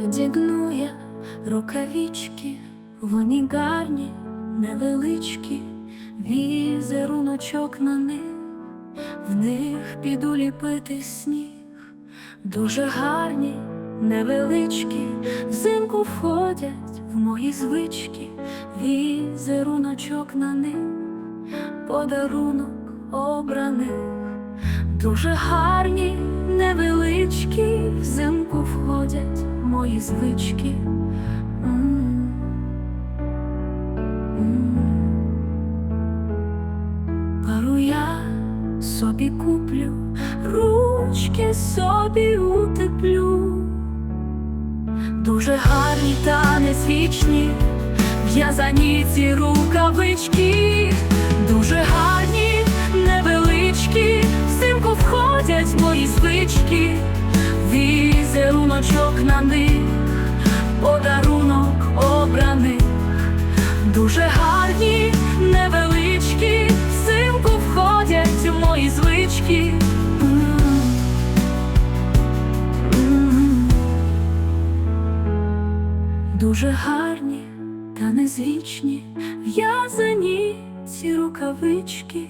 Одягну я рукавички, вони гарні, невеличкі, візеруночок на них, в них піду ліпити сніг, дуже гарні, невеличкі, взимку входять в мої звички, візеруночок на них, подарунок обраних. Дуже гарні, мої звички. Пару я собі куплю, ручки собі утеплю. Дуже гарні та незвичні, в'язані ці рукавички, дуже гарні, невеличкі, взимку входять мої звички, візеруночок на них, подарунок обраних, дуже гарні, невеличкі, взимку входять в мої звички. Дуже гарні та незвичні, в'язані ці рукавички.